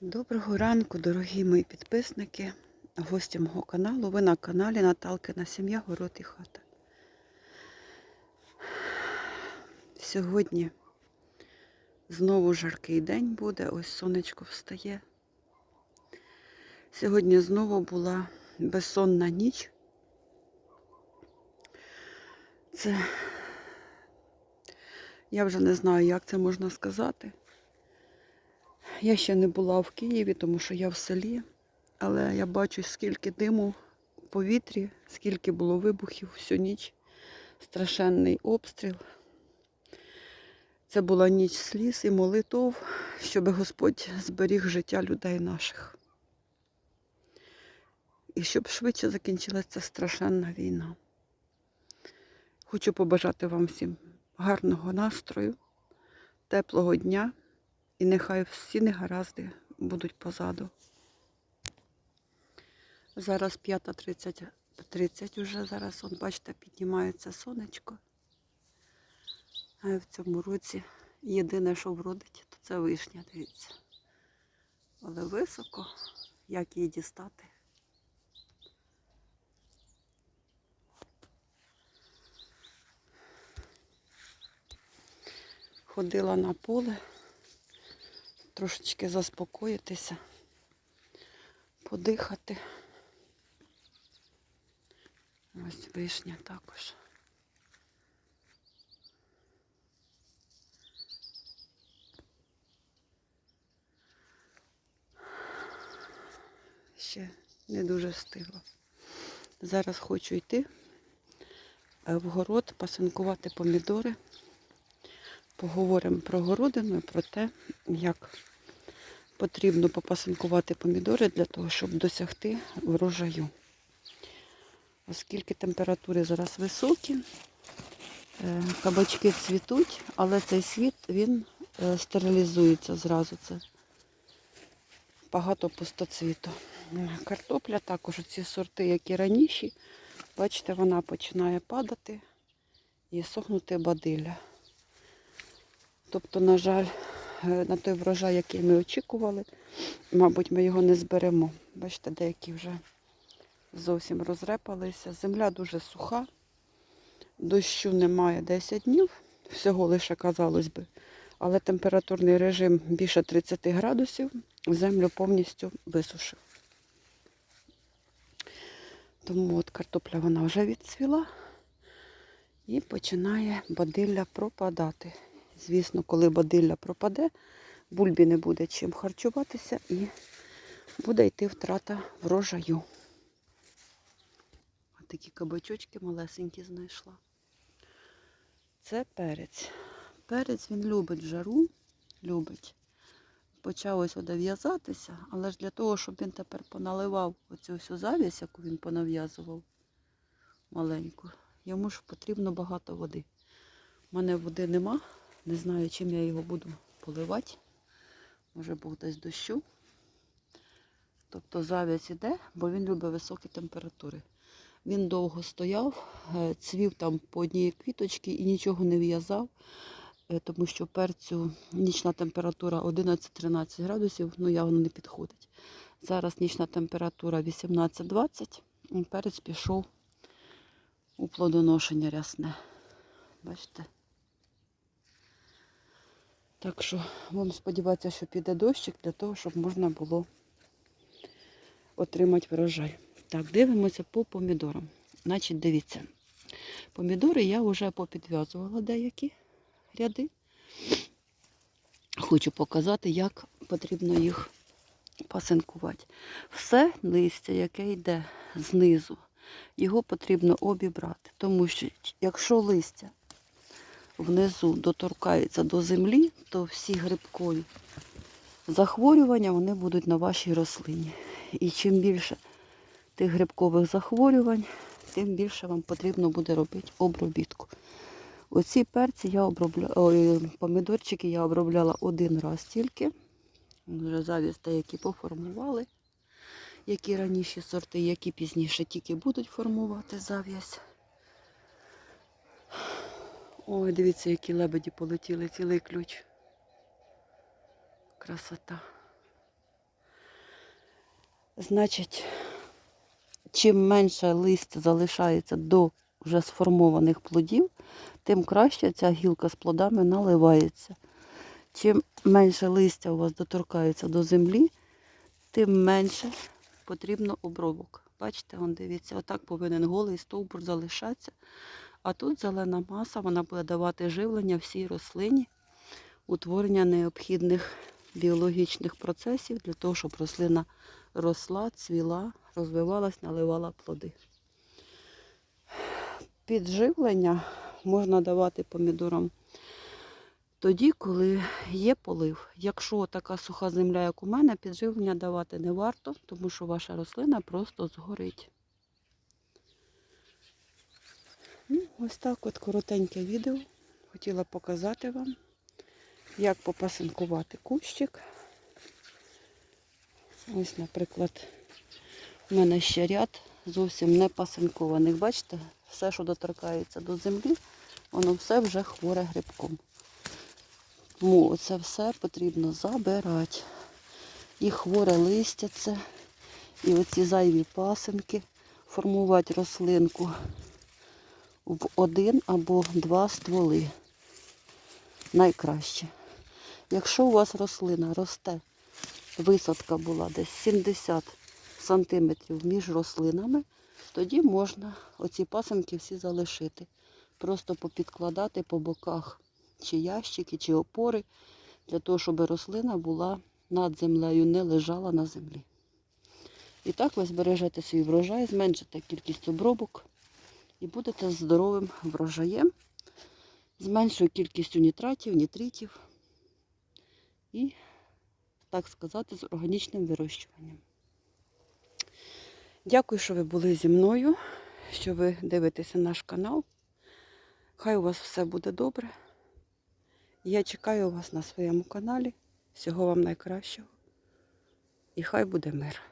Доброго ранку, дорогі мої підписники, гості мого каналу. Ви на каналі Наталкина Сім'я, Город і хата. Сьогодні знову жаркий день буде, ось сонечко встає. Сьогодні знову була безсонна ніч. Це я вже не знаю, як це можна сказати. Я ще не була в Києві, тому що я в селі, але я бачу, скільки диму в повітрі, скільки було вибухів всю ніч. Страшенний обстріл. Це була ніч сліз і молитов, щоб Господь зберіг життя людей наших. І щоб швидше закінчилася ця страшенна війна. Хочу побажати вам всім гарного настрою, теплого дня. І нехай всі негаразди будуть позаду. Зараз 5.30 30 уже зараз, он, бачите, піднімається сонечко. А в цьому році єдине, що вродить, то це вишня, дивіться. Але високо, як її дістати. Ходила на поле трошечки заспокоїтися, подихати. Ось вишня також. Ще не дуже встигла. Зараз хочу йти в город, пасинкувати помідори. Поговоримо про городину і про те, як потрібно попасинкувати помідори для того, щоб досягти врожаю. Оскільки температури зараз високі, е, кабачки цвітуть, але цей світ він е, стерилізується зразу. Це багато пустоцвіту. Картопля також ці сорти, як і раніше, бачите, вона починає падати і сохнути бадилля. Тобто, на жаль, е, на той врожай, який ми очікували, мабуть, ми його не зберемо. Бачите, деякі вже зовсім розрепалися. Земля дуже суха, дощу немає 10 днів, всього лише, казалось би. Але температурний режим більше 30 градусів, землю повністю висушив. Тому от картопля вона вже відцвіла і починає бадилля пропадати. Звісно, коли бадилля пропаде, бульбі не буде чим харчуватися і буде йти втрата врожаю. Ось такі кабачочки малесенькі знайшла. Це перець. Перець він любить жару, любить. Почав ось в'язатися, але ж для того, щоб він тепер поналивав оцю всю завість, яку він понав'язував маленьку, йому ж потрібно багато води. У мене води нема. Не знаю, чим я його буду поливати. Може Бог дасть дощу. Тобто зав'язь іде, бо він любить високі температури. Він довго стояв, е, цвів там по одній квіточці і нічого не в'язав, е, тому що перцю нічна температура 11-13 градусів, ну явно не підходить. Зараз нічна температура 18-20, перець пішов у плодоношення рясне. Бачите? Так що будемо сподіватися, що піде дощик для того, щоб можна було отримати врожай. Так, дивимося по помідорам. Значить, дивіться, помідори я вже попідв'язувала деякі ряди. Хочу показати, як потрібно їх пасинкувати. Все листя, яке йде знизу, його потрібно обібрати. Тому що, якщо листя внизу доторкається до землі, то всі грибкові захворювання вони будуть на вашій рослині. І чим більше тих грибкових захворювань, тим більше вам потрібно буде робити обробітку. Оці перці я обробляла, ой, помідорчики я обробляла один раз тільки. Вже завість деякі поформували, які раніше сорти, які пізніше тільки будуть формувати зав'язь. Ой, дивіться, які лебеді полетіли, цілий ключ. Красота. Значить, чим менше листя залишається до вже сформованих плодів, тим краще ця гілка з плодами наливається. Чим менше листя у вас доторкається до землі, тим менше потрібно обробок. Бачите, вон дивіться, отак повинен голий стовбур залишатися. А тут зелена маса, вона буде давати живлення всій рослині, утворення необхідних біологічних процесів для того, щоб рослина росла, цвіла, розвивалась, наливала плоди. Підживлення можна давати помідорам тоді, коли є полив. Якщо така суха земля, як у мене, підживлення давати не варто, тому що ваша рослина просто згорить. Ну, ось так от коротеньке відео. Хотіла показати вам, як попасинкувати кущик. Ось, наприклад, у мене ще ряд зовсім не пасинкованих. Бачите, все, що доторкається до землі, воно все вже хворе грибком. Тому це все потрібно забирати. І хворе листя це, і оці зайві пасинки, формувати рослинку в один або два стволи. Найкраще. Якщо у вас рослина росте, висадка була десь 70 сантиметрів між рослинами, тоді можна оці пасинки всі залишити. Просто попідкладати по боках чи ящики, чи опори, для того, щоб рослина була над землею, не лежала на землі. І так ви збережете свій врожай, зменшите кількість обробок і будете здоровим врожаєм, з меншою кількістю нітратів, нітритів і, так сказати, з органічним вирощуванням. Дякую, що ви були зі мною, що ви дивитеся наш канал. Хай у вас все буде добре. Я чекаю вас на своєму каналі. Всього вам найкращого. І хай буде мир.